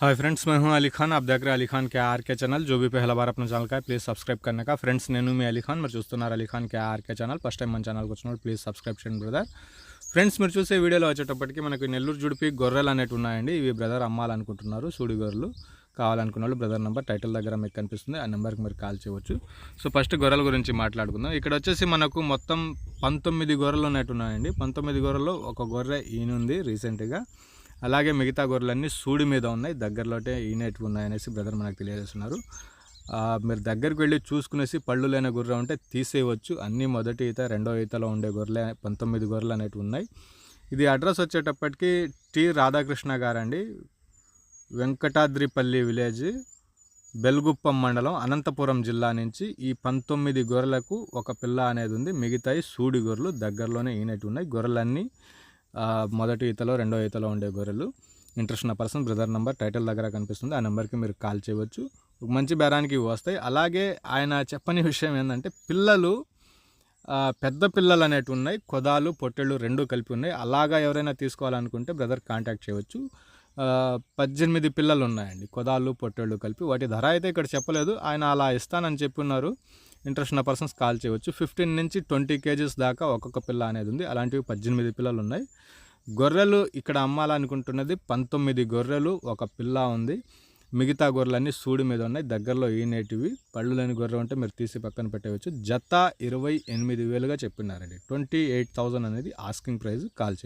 Hi friends मैं हूं अली खान आप देख रहे हैं अली खान के आर के चैनल जो भी पहला बार अपना ఛానల్ का है ప్లీజ్ సబ్స్క్రైబ్ करने का ఫ్రెండ్స్ నేను మీ అలీ ఖాన్ మీరు చూస్తున్నారు Ali Khan K RK channel first time మన ఛానల్కి వచ్చినప్పుడు ప్లీజ్ సబ్స్క్రైబ్ చేయండి బ్రదర్ ఫ్రెండ్స్ మీరు చూసే వీడియోలో వచ్చేటప్పటికి మనకి నెల్లూరు జుడిపి గొర్రెలు అనేవి ఉన్నాయండి ఇవి బ్రదర్ అమ్మాలనుకుంటున్నారు సూడి గొర్రెలు కావాలనుకున్న వాళ్ళు బ్రదర్ నెంబర్ టైటిల్ దగ్గర మీకు కనిపిస్తుంది ఆ నెంబర్కి మీరు కాల్ చేయవచ్చు సో ఫస్ట్ గొర్రెల గురించి మాట్లాడుకుందాం ఇక్కడ వచ్చేసి మనకు మొత్తం పంతొమ్మిది గొర్రెలు ఉన్నట్టు ఉన్నాయండి పంతొమ్మిది గొర్రెలు ఒక గొర్రె ఈనుంది రీసెంట్గా అలాగే మిగతా గొర్రెలన్నీ సూడి మీద ఉన్నాయి. దగ్గరలోటే ఈనేటివి ఉన్నాయనేసి బ్రదర్ మనకు తెలియజేస్తున్నారు. మీరు దగ్గరికి వెళ్ళి చూసుకునేసి పళ్ళు లేని గొర్రె ఉంటే తీసేయవచ్చు. అన్నీ మొదటి ఈత రెండో ఈతలో ఉండే గొర్రెలే పంతొమ్మిది గొర్రెలు అనేటివి ఉన్నాయి. ఇది అడ్రస్ వచ్చేటప్పటికి టి రాధాకృష్ణ గారండి. వెంకటాద్రిపల్లి విలేజ్ బెల్గుప్పం మండలం అనంతపురం జిల్లా నుంచి ఈ పంతొమ్మిది గొర్రెలకు ఒక పిల్ల అనేది ఉంది. మిగతాయి సూడి గొర్రెలు దగ్గరలోనే ఈనట్టు ఉన్నాయి. గొర్రెలన్నీ మొదటి ఈతలో రెండో ఈతలో ఉండే గొర్రెలు. ఇంట్రెస్ట్ ఉన్న పర్సన్ బ్రదర్ నెంబర్ టైటిల్ దగ్గర కనిపిస్తుంది. ఆ నెంబర్కి మీరు కాల్ చేయవచ్చు. మంచి బేరానికి వస్తాయి. అలాగే ఆయన చెప్పని విషయం ఏంటంటే పిల్లలు పెద్ద పిల్లలు అనేవి ఉన్నాయి. కొదాలు పొట్టెళ్ళు రెండు కలిపి ఉన్నాయి. అలాగా ఎవరైనా తీసుకోవాలనుకుంటే బ్రదర్ కాంటాక్ట్ చేయవచ్చు. పద్దెనిమిది పిల్లలు ఉన్నాయండి. కొదాలు పొట్టెళ్ళు కలిపి. వాటి ధర అయితే ఇక్కడ చెప్పలేదు. ఆయన అలా ఇస్తానని చెప్పి ఉన్నారు. ఇంట్రెస్ట్ ఉన్న పర్సన్స్ కాల్ చేయవచ్చు. ఫిఫ్టీన్ నుంచి ట్వంటీ కేజీస్ దాకా ఒక్కొక్క పిల్ల అనేది ఉంది. అలాంటివి పద్దెనిమిది పిల్లలు ఉన్నాయి. గొర్రెలు ఇక్కడ అమ్మాలనుకుంటున్నది పంతొమ్మిది గొర్రెలు ఒక పిల్ల ఉంది. మిగతా గొర్రెలన్నీ సూడి మీద ఉన్నాయి. దగ్గరలో ఈనేటివి పళ్ళు లేని గొర్రె ఉంటే మీరు తీసి పక్కన పెట్టవచ్చు. జత ఇరవై ఎనిమిది వేలుగా చెప్పినారండి. ట్వంటీ ఎయిట్ థౌజండ్ అనేది ఆస్కింగ్ ప్రైస్ కాల్ చేయండి